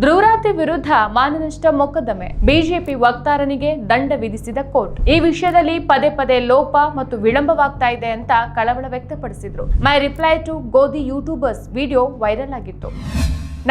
ಧ್ರುವರಾತಿ ವಿರುದ್ಧ ಮಾನನಷ್ಟ ಮೊಕದ್ದಮೆ. ಬಿಜೆಪಿ ವಕ್ತಾರನಿಗೆ ದಂಡ ವಿಧಿಸಿದ ಕೋರ್ಟ್. ಈ ವಿಷಯದಲ್ಲಿ ಪದೇ ಪದೇ ಲೋಪ ಮತ್ತು ವಿಳಂಬವಾಗ್ತಾ ಇದೆ ಅಂತ ಕಳವಳ ವ್ಯಕ್ತಪಡಿಸಿದ್ರು. My reply to Godi YouTubers. Video viral ಆಗಿತ್ತು.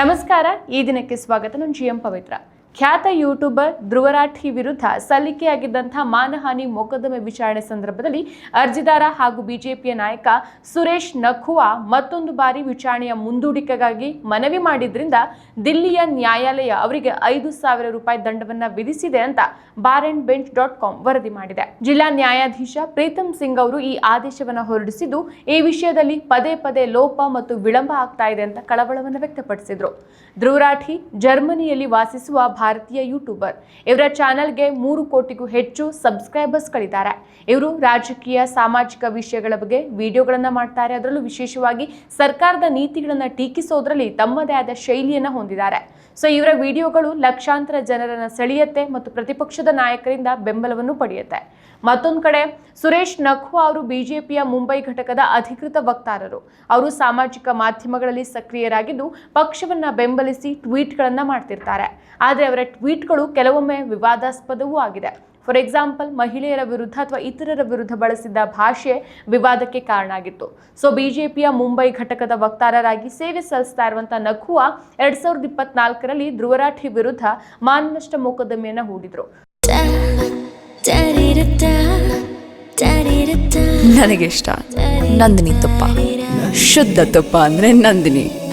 ನಮಸ್ಕಾರ. ಈ ದಿನಕ್ಕೆ ಸ್ವಾಗತ. ನಾನು ಜಿ ಎಂ ಪವಿತ್ರ. ಖ್ಯಾತ ಯೂಟ್ಯೂಬರ್ ಧ್ರುವರಾಠಿ ವಿರುದ್ಧ ಸಲ್ಲಿಕೆಯಾಗಿದ್ದಂತಹ ಮಾನಹಾನಿ ಮೊಕದ್ದಮೆ ವಿಚಾರಣೆ ಸಂದರ್ಭದಲ್ಲಿ ಅರ್ಜಿದಾರ ಹಾಗೂ ಬಿಜೆಪಿಯ ನಾಯಕ ಸುರೇಶ್ ನಖುವಾ ಮತ್ತೊಂದು ಬಾರಿ ವಿಚಾರಣೆಯ ಮುಂದೂಡಿಕೆಗಾಗಿ ಮನವಿ ಮಾಡಿದ್ರಿಂದ ದಿಲ್ಲಿಯ ನ್ಯಾಯಾಲಯ ಅವರಿಗೆ ಐದು ಸಾವಿರ ರೂಪಾಯಿ ದಂಡವನ್ನ ವಿಧಿಸಿದೆ ಅಂತ bar and bench dot com ವರದಿ ಮಾಡಿದೆ. ಜಿಲ್ಲಾ ನ್ಯಾಯಾಧೀಶ ಪ್ರೀತಮ್ ಸಿಂಗ್ ಅವರು ಈ ಆದೇಶವನ್ನು ಹೊರಡಿಸಿದ್ದು, ಈ ವಿಷಯದಲ್ಲಿ ಪದೇ ಪದೇ ಲೋಪ ಮತ್ತು ವಿಳಂಬ ಆಗ್ತಾ ಇದೆ ಅಂತ ಕಳವಳವನ್ನು ವ್ಯಕ್ತಪಡಿಸಿದ್ರು. ಧ್ರುವರಾಠಿ ಜರ್ಮನಿಯಲ್ಲಿ ವಾಸಿಸುವ ಭಾರತೀಯ ಯೂಟ್ಯೂಬರ್. ಇವರ ಚಾನೆಲ್ಗೆ ಮೂರು ಕೋಟಿಗೂ ಹೆಚ್ಚು ಸಬ್ಸ್ಕ್ರೈಬರ್ಸ್ ಸಬ್ಸ್ಕ್ರೈಬರ್ಸ್ಗಳಿದ್ದಾರೆ. ಇವರು ರಾಜಕೀಯ, ಸಾಮಾಜಿಕ ವಿಷಯಗಳ ಬಗ್ಗೆ ವಿಡಿಯೋಗಳನ್ನು ಮಾಡ್ತಾರೆ. ಅದರಲ್ಲೂ ವಿಶೇಷವಾಗಿ ಸರ್ಕಾರದ ನೀತಿಗಳನ್ನು ಟೀಕಿಸೋದ್ರಲ್ಲಿ ತಮ್ಮದೇ ಆದ ಶೈಲಿಯನ್ನು ಹೊಂದಿದ್ದಾರೆ. ಸೊ, ಇವರ ವಿಡಿಯೋಗಳು ಲಕ್ಷಾಂತರ ಜನರನ್ನು ಸೆಳೆಯುತ್ತೆ ಮತ್ತು ಪ್ರತಿಪಕ್ಷದ ನಾಯಕರಿಂದ ಬೆಂಬಲವನ್ನು ಪಡೆಯುತ್ತೆ. ಮತ್ತೊಂದು ಕಡೆ, ಸುರೇಶ್ ನಖ್ವಾ ಅವರು ಬಿಜೆಪಿಯ ಮುಂಬೈ ಘಟಕದ ಅಧಿಕೃತ ವಕ್ತಾರರು. ಅವರು ಸಾಮಾಜಿಕ ಮಾಧ್ಯಮಗಳಲ್ಲಿ ಸಕ್ರಿಯರಾಗಿದ್ದು, ಪಕ್ಷವನ್ನ ಬೆಂಬಲಿಸಿ ಟ್ವೀಟ್ಗಳನ್ನು ಮಾಡ್ತಿರ್ತಾರೆ. ಆದರೆ ಅವರ ಟ್ವೀಟ್ಗಳು ಕೆಲವೊಮ್ಮೆ ವಿವಾದಾಸ್ಪದವೂ ಆಗಿದೆ. ಫಾರ್ ಎಕ್ಸಾಂಪಲ್, ಮಹಿಳೆಯರ ವಿರುದ್ಧ ಅಥವಾ ಇತರರ ವಿರುದ್ಧ ಬಳಸಿದ್ದ ಭಾಷೆ ವಿವಾದಕ್ಕೆ ಕಾರಣ ಆಗಿತ್ತು. ಸೊ, ಬಿಜೆಪಿಯ ಮುಂಬೈ ಘಟಕದ ವಕ್ತಾರರಾಗಿ ಸೇವೆ ಸಲ್ಲಿಸ್ತಾ ಇರುವಂಥ ನಖುವಾ ಎರಡ್ ಸಾವಿರದ ಇಪ್ಪತ್ನಾಲ್ಕರಲ್ಲಿ ಧ್ರುವರಾಠಿ ವಿರುದ್ಧ ಮಾನನಷ್ಟ ಮೊಕದ್ದಮೆಯನ್ನು ಹೂಡಿದ್ರು. ನನಗೆ ಇಷ್ಟ. ನಂದಿನಿ ತುಪ್ಪ. ಶುದ್ಧ ತುಪ್ಪ ಅಂದ್ರೆ ನಂದಿನಿ.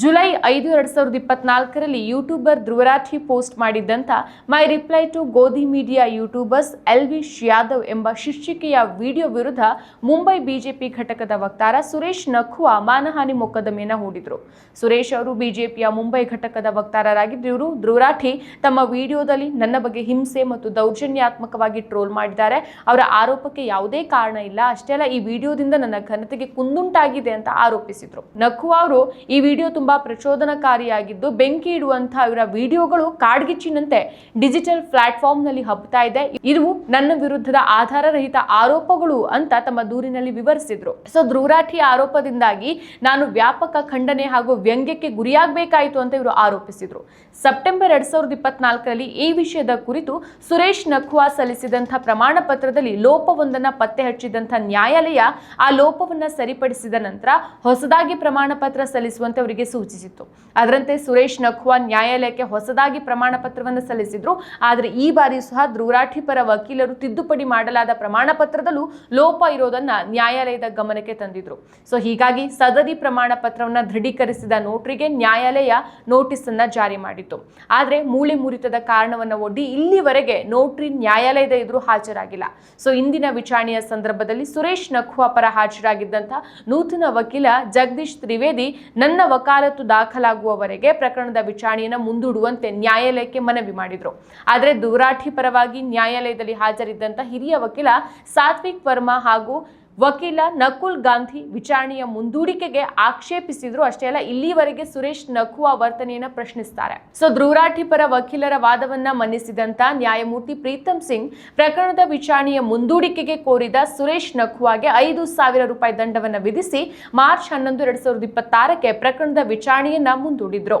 ಜುಲೈ ಐದು ಎರಡ್ ಸಾವಿರದ ಇಪ್ಪತ್ನಾಲ್ಕರಲ್ಲಿ YouTuber Dhruv Rathee post ಮಾಡಿದ್ದಂಥ my reply to Godi media YouTubers Elvish Yadav ಎಂಬ ಶೀರ್ಷಿಕೆಯ ವಿಡಿಯೋ ವಿರುದ್ಧ ಮುಂಬೈ ಬಿಜೆಪಿ ಘಟಕದ ವಕ್ತಾರ ಸುರೇಶ್ ನಖುವಾ ಮಾನಹಾನಿ ಮೊಕದ್ದಮೆಯನ್ನು ಹೂಡಿದ್ರು. ಸುರೇಶ್ ಅವರು ಬಿಜೆಪಿಯ ಮುಂಬೈ ಘಟಕದ ವಕ್ತಾರರಾಗಿದ್ದು ಇವರು ಧ್ರುವರಾಠಿ ತಮ್ಮ ವಿಡಿಯೋದಲ್ಲಿ ನನ್ನ ಬಗ್ಗೆ ಹಿಂಸೆ ಮತ್ತು ದೌರ್ಜನ್ಯಾತ್ಮಕವಾಗಿ ಟ್ರೋಲ್ ಮಾಡಿದ್ದಾರೆ. ಅವರ ಆರೋಪಕ್ಕೆ ಯಾವುದೇ ಕಾರಣ ಇಲ್ಲ. ಅಷ್ಟೇ ಅಲ್ಲ, ಈ ವಿಡಿಯೋದಿಂದ ನನ್ನ ಘನತೆಗೆ ಕುಂದುಂಟಾಗಿದೆ ಅಂತ ಆರೋಪಿಸಿದರು. ನಖುವಾ ಅವರು ಈ ವಿಡಿಯೋ ತುಂಬಾ ಪ್ರಚೋದನಕಾರಿಯಾಗಿದ್ದು ಬೆಂಕಿ ಇಡುವಂತಹ ಇವರ ವಿಡಿಯೋಗಳು ಕಾಡ್ಗಿಚ್ಚಿನಂತೆ ಡಿಜಿಟಲ್ ಪ್ಲಾಟ್ಫಾರ್ಮ್ನಲ್ಲಿ ಹಬ್ಬತಾ ಇದೆ. ಇದು ನನ್ನ ವಿರುದ್ಧದ ಆಧಾರರಹಿತ ಆರೋಪಗಳು ಅಂತ ತಮ್ಮ ದೂರಿನಲ್ಲಿ ವಿವರಿಸಿದ್ರು. ಸೊ ಧ್ರುವರಾಠಿ ಆರೋಪದಿಂದಾಗಿ ನಾನು ವ್ಯಾಪಕ ಖಂಡನೆ ಹಾಗೂ ವ್ಯಂಗ್ಯಕ್ಕೆ ಗುರಿಯಾಗಬೇಕಾಯಿತು ಅಂತ ಇವರು ಆರೋಪಿಸಿದ್ರು. ಸೆಪ್ಟೆಂಬರ್ ಎರಡ್ ಸಾವಿರದ ಇಪ್ಪತ್ನಾಲ್ಕರಲ್ಲಿ ಈ ವಿಷಯದ ಕುರಿತು ಸುರೇಶ್ ನಖ್ವಾ ಸಲ್ಲಿಸಿದಂತಹ ಪ್ರಮಾಣ ಪತ್ರದಲ್ಲಿ ಲೋಪವೊಂದನ್ನ ಪತ್ತೆ ಹಚ್ಚಿದಂತಹ ನ್ಯಾಯಾಲಯ ಆ ಲೋಪವನ್ನ ಸರಿಪಡಿಸಿದ ನಂತರ ಹೊಸದಾಗಿ ಪ್ರಮಾಣ ಪತ್ರ ಸಲ್ಲಿಸುವಂತೆ ಅವರಿಗೆ ಸೂಚಿಸಿತ್ತು. ಅದರಂತೆ ಸುರೇಶ್ ನಖ್ವಾ ನ್ಯಾಯಾಲಯಕ್ಕೆ ಹೊಸದಾಗಿ ಪ್ರಮಾಣ ಪತ್ರವನ್ನು ಸಲ್ಲಿಸಿದ್ರು. ಆದರೆ ಈ ಬಾರಿ ಸಹ ಧ್ರುವರಾಠಿ ಪರ ವಕೀಲರು ತಿದ್ದುಪಡಿ ಮಾಡಲಾದ ಪ್ರಮಾಣ ಪತ್ರದಲ್ಲೂ ಲೋಪ ಇರೋದನ್ನ ನ್ಯಾಯಾಲಯದ ಗಮನಕ್ಕೆ ತಂದಿದ್ರು. ಸೊ ಹೀಗಾಗಿ ಸದರಿ ಪ್ರಮಾಣ ಪತ್ರವನ್ನು ದೃಢೀಕರಿಸಿದ ನೋಟ್ರಿಗೆ ನ್ಯಾಯಾಲಯ ನೋಟಿಸ್ ಅನ್ನ ಜಾರಿ ಮಾಡಿತ್ತು. ಆದರೆ ಮೂಳೆ ಮುರಿತದ ಕಾರಣವನ್ನ ಒಡ್ಡಿ ಇಲ್ಲಿವರೆಗೆ ನೋಟ್ರಿ ನ್ಯಾಯಾಲಯದ ಎದುರು ಹಾಜರಾಗಿಲ್ಲ. ಸೊ ಇಂದಿನ ವಿಚಾರಣೆಯ ಸಂದರ್ಭದಲ್ಲಿ ಸುರೇಶ್ ನಖ್ವಾ ಪರ ಹಾಜರಾಗಿದ್ದಂಥ ನೂತನ ವಕೀಲ ಜಗದೀಶ್ ತ್ರಿವೇದಿ ನನ್ನ ವಕಾಲತ್ತು ದಾಖಲಾಗುವವರೆಗೆ ಪ್ರಕರಣದ ವಿಚಾರಣೆಯನ್ನು ಮುಂದೂಡುವಂತೆ ನ್ಯಾಯಾಲಯಕ್ಕೆ ಮನವಿ ಮಾಡಿದ್ರು. ಆದರೆ ದೂರಾಠಿ ಪರವಾಗಿ ನ್ಯಾಯಾಲಯದಲ್ಲಿ ಹಾಜರಿದ್ದಂಥ ಹಿರಿಯ ವಕೀಲ ಸಾತ್ವಿಕ್ ವರ್ಮಾ ಹಾಗೂ ವಕೀಲ ನಕುಲ್ ಗಾಂಧಿ ವಿಚಾರಣೆಯ ಮುಂದೂಡಿಕೆಗೆ ಆಕ್ಷೇಪಿಸಿದ್ರು ಅಷ್ಟೇ ಅಲ್ಲ, ಇಲ್ಲಿವರೆಗೆ ಸುರೇಶ್ ನಖುವಾ ವರ್ತನೆಯನ್ನ ಪ್ರಶ್ನಿಸ್ತಾರೆ. ಸೊ ಧ್ರುವರಾಠಿ ಪರ ವಕೀಲರ ವಾದವನ್ನ ಮನ್ನಿಸಿದಂತ ನ್ಯಾಯಮೂರ್ತಿ ಪ್ರೀತಮ್ ಸಿಂಗ್ ಪ್ರಕರಣದ ವಿಚಾರಣೆಯ ಮುಂದೂಡಿಕೆಗೆ ಕೋರಿದ ಸುರೇಶ್ ನಖುವಾಗೆ ಐದು ಸಾವಿರ ರೂಪಾಯಿ ದಂಡವನ್ನು ವಿಧಿಸಿ ಮಾರ್ಚ್ ಹನ್ನೊಂದು, ಎರಡ್ ಸಾವಿರದ ಇಪ್ಪತ್ತಾರಕ್ಕೆ ಪ್ರಕರಣದ ವಿಚಾರಣೆಯನ್ನ ಮುಂದೂಡಿದ್ರು.